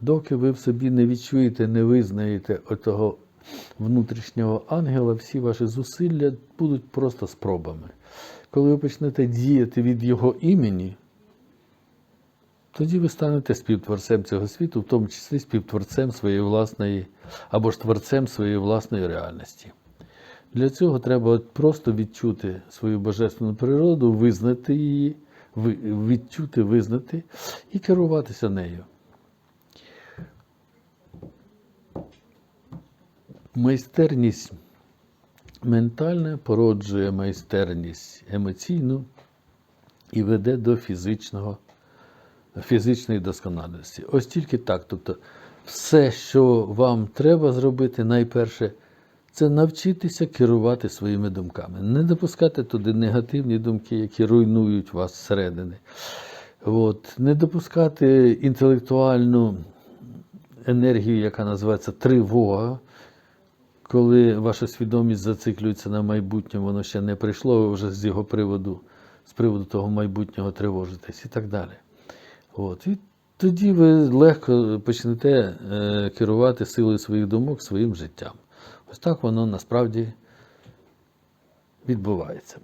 Доки ви в собі не відчуєте, не визнаєте отого внутрішнього ангела, всі ваші зусилля будуть просто спробами. Коли ви почнете діяти від його імені, тоді ви станете співтворцем цього світу, в тому числі співтворцем своєї власної або ж творцем своєї власної реальності. Для цього треба просто відчути свою божественну природу, визнати її, відчути, визнати і керуватися нею. Майстерність ментальна породжує майстерність емоційну і веде до фізичного, фізичної досконалості. Ось тільки так. Тобто, все, що вам треба зробити, найперше, це навчитися керувати своїми думками. Не допускати туди негативні думки, які руйнують вас зсередини. От. Не допускати інтелектуальну енергію, яка називається тривога, коли ваша свідомість зациклюється на майбутнє, воно ще не прийшло, ви вже з його приводу, з приводу того майбутнього тривожитесь і так далі. От. І тоді ви легко почнете е, керувати силою своїх думок своїм життям. Ось так воно насправді відбувається.